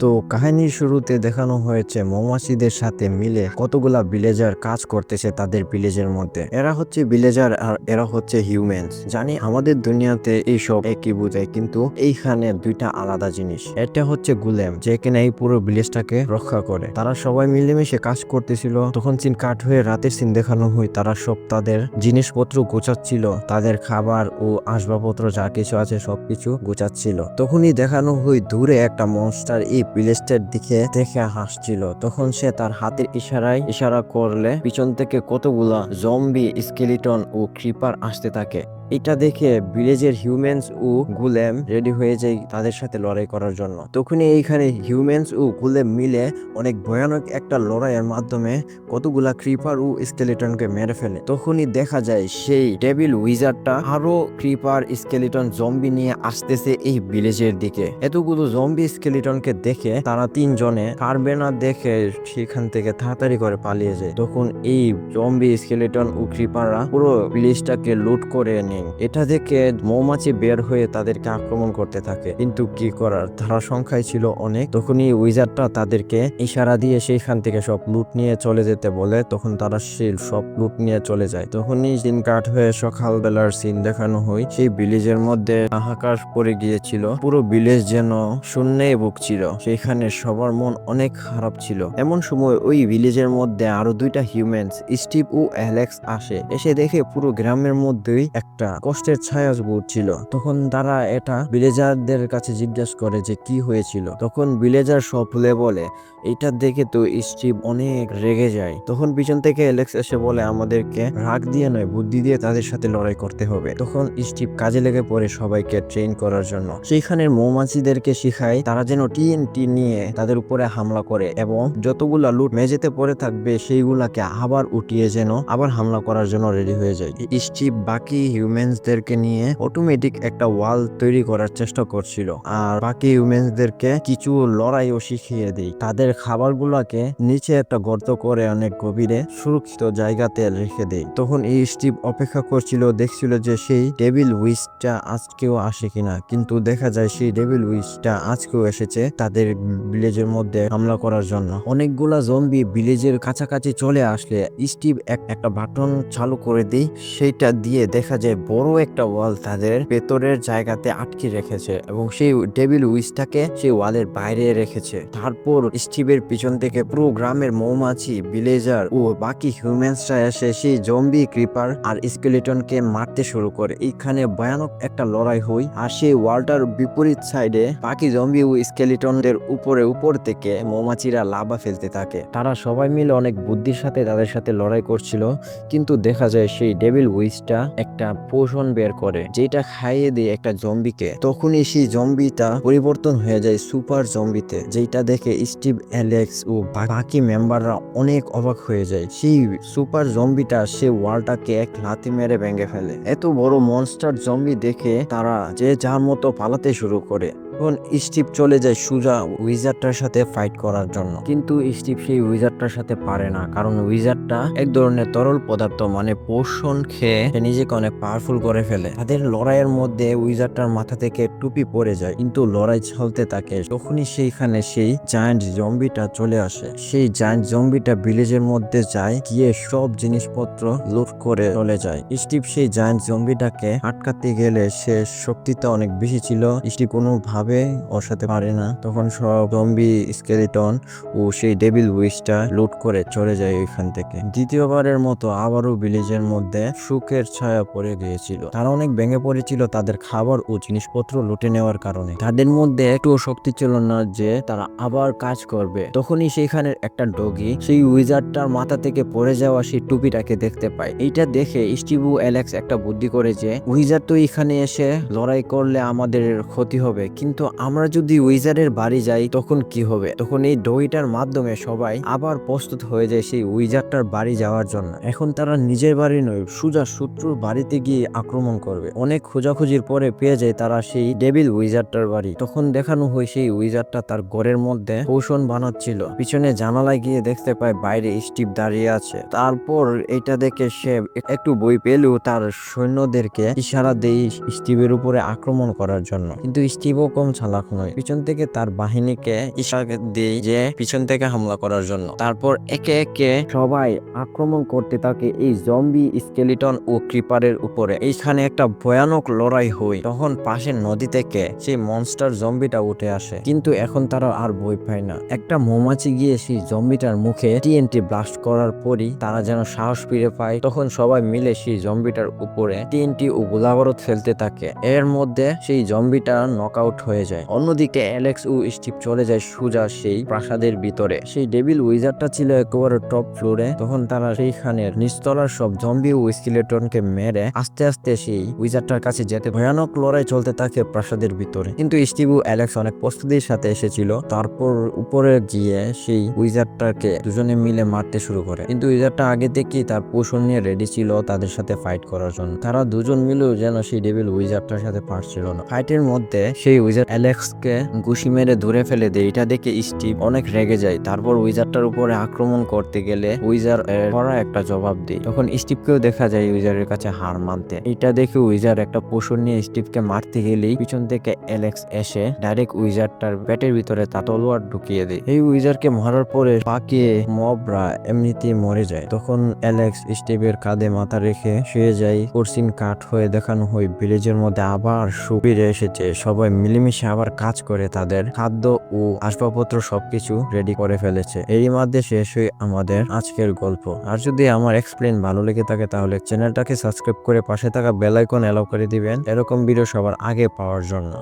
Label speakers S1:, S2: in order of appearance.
S1: তো কাহিনীর শুরুতে দেখানো হয়েছে মৌমাছিদের সাথে মিলে কতগুলা ভিলেজার কাজ করতেছে তাদের ভিলেজের মধ্যে। এরা হচ্ছে ভিলেজার আর এরা হচ্ছে হিউম্যানস জানি আমাদের দুনিয়াতে এইসব একই বোঝায় কিন্তু এইখানে দুইটা আলাদা জিনিস। এটা হচ্ছে গুলেম, যে কিনা এই পুরো ভিলেজটাকে রক্ষা করে। তারা সবাই মিলেমিশে কাজ করতেছিল। তখন সিন কাট হয়ে রাতের সিন দেখানো হয়, তারা সব তাদের জিনিসপত্র গোছাচ্ছিল। তাদের খাবার ও আসবাবপত্র যা কিছু আছে সবকিছু গোছাচ্ছিল। তখনই দেখানো হয়, দূরে একটা মনস্টার এই ভিলেজটার দিকে দেখে হাসছিল। তখন সে তার হাতের ইশারায় ইশারা করলে পিছন থেকে কতগুলা জম্বি স্কেলিটন ও ক্রিপার আসতে থাকে। এটা দেখে ভিলেজের হিউম্যানস ও গুলেম রেডি হয়ে যায় তাদের সাথে লড়াই করার জন্য। তখনই এইখানে হিউম্যানস ও গুলেম মিলে অনেক ভয়ানক একটা লড়াইয়ের মাধ্যমে কতগুলা ক্রিপার ও স্কেলিটনকে মেরে ফেলে। তখনই দেখা যায় সেই টেবিল উইজারটা আরও ক্রিপার স্কেলিটন জম্বি নিয়ে আসতেছে এই ভিলেজের দিকে। এতগুলো জম্বি স্কেলিটনকে দেখে তারা তিনজনে পারবে না দেখে সেখান থেকে তাড়াতাড়ি করে পালিয়ে যায়। তখন এই জম্বি স্কেলিটন ও ক্রিপাররা পুরো ভিলেজটাকে লুট করে নেয়। এটা দেখে মৌমাছি বের হয়ে তাদেরকে আক্রমণ করতে থাকে। কিন্তু কি করার? তারা সংখ্যায় ছিল অনেক। তখনই উইজারটা তাদেরকে ইশারা দিয়ে সেইখান থেকে সব লুট নিয়ে চলে যেতে বলে। তখন তারা সেই সব লুট নিয়ে চলে যায়। তখনই দিন কাট হয়ে সকালবেলার সিন দেখানো হয়। সেই ভিলেজের মধ্যে হাহাকার পড়ে গিয়েছিল। পুরো ভিলেজ যেন শূন্যে ভুগছিল। সেখানে সবার মন অনেক খারাপ ছিল। এমন সময় ওই ভিলেজের মধ্যে আরও দুইটা হিউম্যানস স্টিভ ও অ্যালেক্স আসে। এসে দেখে পুরো গ্রামের মধ্যেই একটা কষ্টের ছায়া ঘুরছিল তখন তারা এটা ভিলেজারদের কাছে জিজ্ঞাসা করে যে কি হয়েছিল। তখন ভিলেজার সব খুলে বলে এটা দেখে তো স্টিভ অনেক রেগে যায়। তখন পিছন থেকে অ্যালেক্স এসে বলে, আমাদেরকে রাগ দিয়ে নয়, বুদ্ধি দিয়ে তাদের সাথে লড়াই করতে হবে। তখন স্টিভ কাজে লেগে পড়ে সবাইকে ট্রেন করার জন্য। সেইখানের মৌমাছিদেরকে শিখায়, তারা যেন টিএনটি নিয়ে তাদের উপরে হামলা করে এবং যতগুলা লুট মেঝেতে পড়ে থাকবে, সেইগুলাকে আবার উঠিয়ে যেন আবার হামলা করার জন্য রেডি হয়ে যায়। স্টিভ বাকি হিউম্যানসদেরকে নিয়ে অটোমেটিক একটা ওয়াল তৈরি করার চেষ্টা করছিল। আর বাকি হিউম্যানসদেরকে কিছু লড়াইও শিখিয়ে দেয় তাদের খাবারগুলোকে নিচে একটা গর্ত করে অনেক গভীরে সুরক্ষিত জায়গাতে রেখে দেয় তখন এই স্টিভ অপেক্ষা করছিল, দেখছিল যে সেই টেবিল উইচটা আজকেও আসে কিনা। কিন্তু দেখা যায় সেই টেবিল উইচটা আজকেও এসেছে তাদের ভিলেজের মধ্যে হামলা করার জন্য। অনেকগুলা জম্বি ভিলেজের কাছাকাছি চলে আসলে স্টিভ এক- একটা বাটন চালু করে দেয় সেইটা দিয়ে দেখা যায় বড় একটা ওয়াল তাদের ভেতরের জায়গাতে আটকে রেখেছে এবং সেই টেবিল উইচটাকে সেই ওয়ালের বাইরে রেখেছে। তারপর স্টিভের পিছন থেকে পুরো গ্রামের মৌমাছি, ভিলেজার ও বাকি হিউম্যানসরা এসে সেই জম্বি ক্রিপার আর স্কেলেটনকে মারতে শুরু করে। এইখানে ভয়ানক একটা লড়াই হয় আর সেই ওয়ালটার বিপরীত সাইডে বাকি জম্বি ও স্কেলিটনদের উপরে উপর থেকে মৌমাছিরা লাভা ফেলতে থাকে। তারা সবাই মিলে অনেক বুদ্ধির সাথে তাদের সাথে লড়াই করছিল, কিন্তু দেখা যায় সেই ডেভিল উইচটা একটা পোষণ বের করে, যেটা খাইয়ে দিয়ে একটা জম্বিকে তখনই সেই জম্বিটা পরিবর্তন হয়ে যায় সুপার জম্বিতে যেটা দেখে স্টিভ অ্যালেক্স ও বাকি মেম্বাররা অনেক অবাক হয়ে যায়। সেই সুপার জম্বিটা সে ওয়ালটাকে এক লাথি মেরে ভেঙে ফেলে। এত বড় মনস্টার জম্বি দেখে তারা যে যার মতো পালাতে শুরু করে। তখন স্টিভ চলে যায় সুজা উইজারটার সাথে ফাইট করার জন্য। কিন্তু স্টিভ সেই উইজারটার সাথে পারে না, কারণ উইজারটা এক ধরনের তরল পদার্থ মানে পোষণ খেয়ে নিজেকে অনেক পাওয়ারফুল করে ফেলে। তাদের লড়াইয়ের মধ্যে উইজারটার মাথা থেকে টুপি পড়ে যায়, কিন্তু লড়াই চলতে থাকে তখনই সেইখানে সেই জায়ান্ট জম্বিটা চলে আসে। সেই জায়ান্ট জম্বিটা ভিলেজের মধ্যে যায়, গিয়ে সব জিনিসপত্র লুট করে চলে যায়। স্টিভ সেই জায়ান্ট জম্বিটাকে আটকাতে গেলে সে শক্তিটা অনেক বেশি ছিল। স্টিভ কোনোভাবে সাথে পারে না। তখন সব জম্বি, স্কেলিটন ও সেই ডেভিল উইচটা লুট করে চলে যায় ওইখান থেকে। দ্বিতীয়বারের মতো আবারও ভিলেজের মধ্যে সুখের ছায়া পড়ে গিয়েছিল তারা অনেক ভেঙে পড়েছিল তাদের খাবার ও জিনিসপত্র লুটে নেওয়ার কারণে। তাদের মধ্যে একটুও শক্তি ছিল না যে তারা আবার কাজ করবে। তখনই সেইখানে একটা ডগি সেই উইজারটার মাথা থেকে পড়ে যাওয়া সেই টুপিটাকে দেখতে পায়। এইটা দেখে স্টিভু অ্যালেক্স একটা বুদ্ধি করে যে উইজার তো এখানে এসে লড়াই করলে আমাদের ক্ষতি হবে। কিন্তু আমরা যদি উইজারের বাড়ি যাই, তখন কি হবে? তখন এই ডগিটার মাধ্যমে সবাই আবার প্রস্তুত হয়ে যায় সেই উইজারটার বাড়ি যাওয়ার জন্য। এখন তারা নিজের বাড়ি নয়, সুজা শত্রুর বাড়িতে গিয়ে আক্রমণ করবে। অনেক খোঁজাখুঁজির পরে পেয়ে যায় তারা সেই ডেভিল উইজারটার বাড়ি। তখন দেখানো হয় সেই উইজারটা তার ঘরের মধ্যে পোষণ বানাচ্ছিল। পিছনে জানালায় গিয়ে দেখতে পায় বাইরে স্টিভ দাঁড়িয়ে আছে। তারপর এটা দেখে সে একটু বই পেলেও তার সৈন্যদেরকে ইশারা দেই স্টিভের উপরে আক্রমণ করার জন্য। কিন্তু স্টিভও কম চালাক নয়। পিছন থেকে তার বাহিনীকে ইশারা দেই যে পিছন থেকে হামলা করার জন্য। তারপর একে একে সবাই আক্রমণ করতে থাকে এই জম্বি স্কেলিটন ও ক্রিপারের উপরে। এইখানে একটা ভয়ানক লড়াই হয়। তখন পাশের নদী থেকে সেই মনস্টার জম্বিটা উঠে আসে। কিন্তু এখন তারা আর ভয় পায় না। একটা মৌমাছি গিয়ে সেই জম্বিটার মুখে টিএনটি ব্লাস্ট করার পরই তারা যেন সাহস ফিরে পায়। তখন সবাই মিলে সেই জম্বিটার উপরে টিএনটি ও গোলাবারুদ ফেলতে থাকে। এর মধ্যে সেই জম্বিটা নক আউট হয়ে যায়। অন্যদিকে অ্যালেক্স ও স্টিভ চলে যায় সুজা সেই প্রাসাদের ভিতরে। সেই ডেভিল উইজারটা ছিল একেবারে টপ ফ্লোরে তখন তারা সেইখানের নিচতলার সব জম্বি ও স্কেলেটনকে মেরে আস্তে আস্তে আস্তে সেই উইজারটার কাছে যেতে ভয়ানক লড়াই চলতে থাকে প্রাসাদের ভিতরে। কিন্তু স্টিভ অ্যালেক্স অনেক প্রস্তুতির সাথে এসেছিল, তারপর উপরে গিয়ে সেই উইজারটাকে দুজনে মিলে মারতে শুরু করে। কিন্তু উইজারটা আগে থেকেই তার পোষণ নিয়ে রেডি ছিল তাদের সাথে ফাইট করার জন্য। তারা দুজন মিলেও যেন সেই ডেভিল উইজারটার সাথে পারছিল না। ফাইটের মধ্যে সেই উইজার অ্যালেক্সকে ঘুষি মেরে ধরে ফেলে দেয়। এটা দেখে স্টিভ অনেক রেগে যায়। তারপর উইজারটার উপরে আক্রমণ করতে গেলে উইজার কড়া একটা জবাব দেয়। তখন স্টিভকেও দেখা যায় উইজারের কাছে হার মানতে এটা দেখে উইজার একটা পশুর নিয়ে স্টিভকে মারতে গেলেই পিছন থেকে অ্যালেক্স এসে ডাইরেক্ট উইজারটার পেটের ভিতরে তা তলোয়ার ঢুকিয়ে দেয়। এই উইজারকে মারার পরে পাকিয়ে মবরা এমনিতেই মরে যায়। তখন অ্যালেক্স স্টিভের কাঁধে মাথা রেখে শুয়ে যায়। কোরসিন কাঠ হয়ে দেখানো হয় ভিলেজের মধ্যে আবার সুবিরে এসেছে। সবাই মিলেমিশে আবার কাজ করে তাদের খাদ্য ও আসবাবপত্র সবকিছু রেডি করে ফেলেছে। এরই মধ্যে শেষ হয় আমাদের আজকের গল্প। আর যদি আমার এক্সপ্লেন ভালো লেগে থাকে তাহলে চ্যানেলটাকে সাবস্ক্রাইব করে পাশে থাকা বেলাইকন অ্যালাউ করে দিবেন। এরকম ভিডিও সবার আগে পাওয়ার জন্য।